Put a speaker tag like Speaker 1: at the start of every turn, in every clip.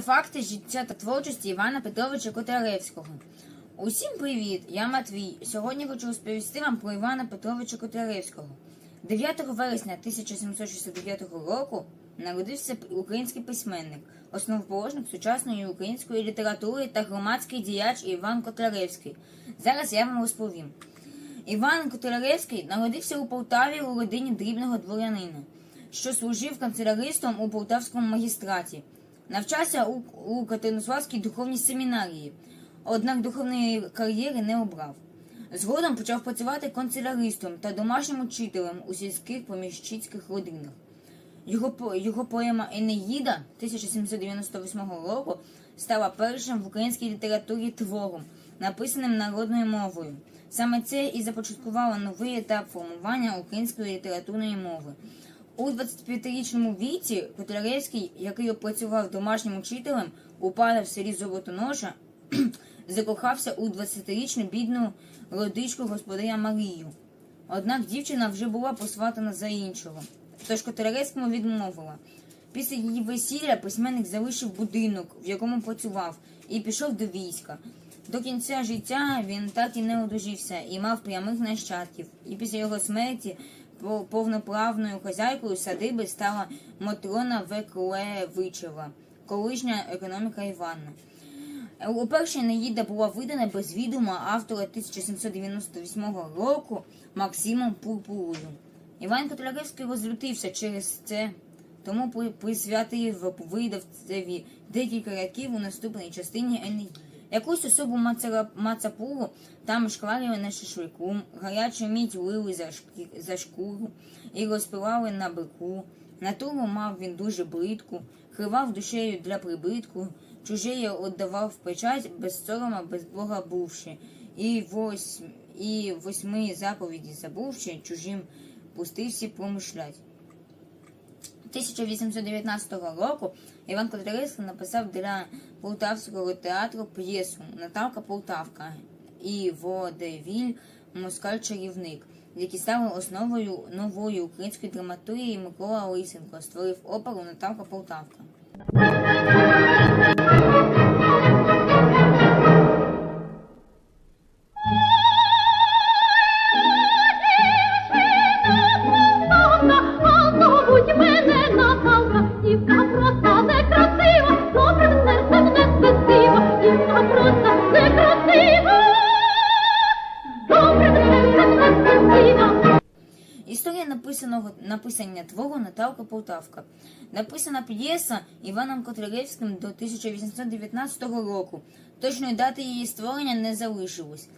Speaker 1: Факти життя та творчості Івана Петровича Котляревського. Усім привіт! Я Матвій. Сьогодні хочу розповісти вам про Івана Петровича Котляревського. 9 вересня 1769 року народився український письменник, основоположник сучасної української літератури та громадський діяч Іван Котляревський. Зараз я вам розповім. Іван Котляревський народився у Полтаві у родині дрібного дворянина, що служив канцеляристом у Полтавському магістраті. Навчався у, у Катеринославській духовній семінарії, однак духовної кар'єри не обрав. Згодом почав працювати канцеляристом та домашнім учителем у сільських поміщицьких родинах. Його, його поема Енеїда 1798 року стала першим в українській літературі твором, написаним народною мовою. Саме це і започаткувало новий етап формування української літературної мови. У 25-річному віці Котляревський, який опрацював домашнім учителем, упала в селі Золотоноша, закохався у 20-річну бідну родичку господаря Марію. Однак дівчина вже була посватана за іншого, тож Котляревському відмовила. Після її весілля письменник залишив будинок, в якому працював, і пішов до війська. До кінця життя він так і не одружився і мав прямих нащадків. І після його смерті повноправною хазяйкою садиби стала Матрона Веклевичева, колишня економіка Іванна. Уперше Неїда була видана без відома автора 1798 року Максимом Пурпурою. Іван Котляревський розлютився через це, тому присвятив видавцеві декілька рядків у наступній частині Енеїди. Якусь особу Мацапуру там шкварили на шашлику, гарячу мідь лили за, шкі- за шкуру і розпивали на бику. Натуру мав він дуже бридку, хривав душею для прибитку, чужеє в печать, без сорома, без Бога бувши, і, вось, і восьми заповіді забувши, чужим пустився промишлять. 1819 року Іван Котляревський написав для Полтавського театру п'єсу Наталка Полтавка і Водевіль Москаль-чарівник, які стали основою нової української драматурії Микола Лисенко, створив оперу Наталка Полтавка. Історія написаного написання твору Наталка Полтавка. Написана п'єса Іваном Котляревським до 1819 року. Точної дати її створення не залишилось.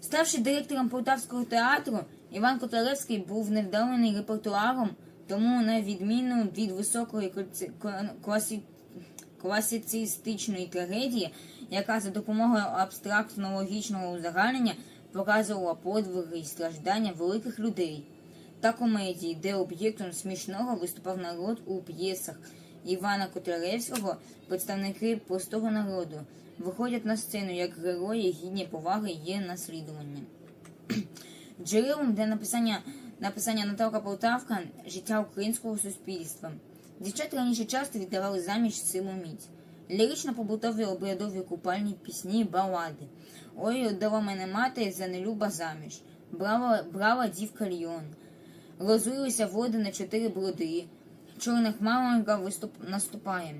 Speaker 1: Ставши директором Полтавського театру, Іван Котляревський був невдалений репертуаром, тому, на відміну від високої класі- класицистичної трагедії, яка за допомогою абстрактно логічного узагальнення показувала подвиги і страждання великих людей та комедії, де об'єктом смішного виступав народ у п'єсах Івана Котляревського, представники простого народу, виходять на сцену як герої, гідні поваги є наслідування. Джерелом для написання написання Наталка Полтавка життя українського суспільства. Дівчата раніше часто віддавали заміж силу міць. Лірично побутові обрядові купальні пісні, балади. Ой, отдала мене мати за нелюба заміж. Брала, брала дівка Льйон. Розлилися води на чотири броди. Чорна хмаронька виступ... наступає.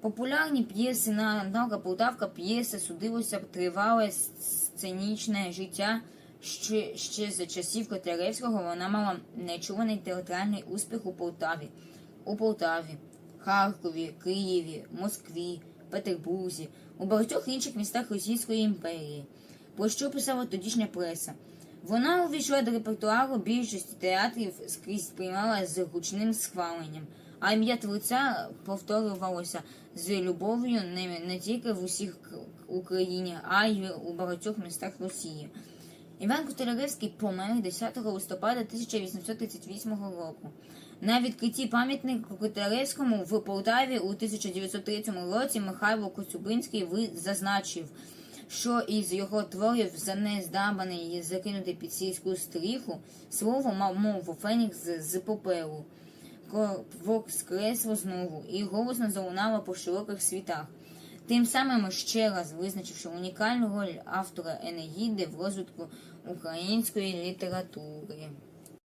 Speaker 1: Популярні п'єси на Наталка Полтавка п'єси судилося тривале сценічне життя. Ще, ще за часів Котляревського вона мала нечуваний театральний успіх у Полтаві, у Полтаві, Харкові, Києві, Москві, Петербурзі, у багатьох інших містах Російської імперії, про що писала тодішня преса. Вона увійшла до репертуару більшості театрів скрізь приймала з гучним схваленням, а ім'я творця повторювалося з любов'ю не, не тільки в усіх Україні, а й у багатьох містах Росії. Іван Котляревський помер 10 листопада 1838 року. На відкритті пам'ятника Котляревському в Полтаві у 1903 році Михайло Коцюбинський зазначив, що із його творів занездабаний і закинутий під сільську стріху, слово мав мову Фенікс з, з паперу. Воскресло знову і голосно залунало по широких світах. тим самим ще раз визначивши унікальну роль автора Енеїди в розвитку української літератури.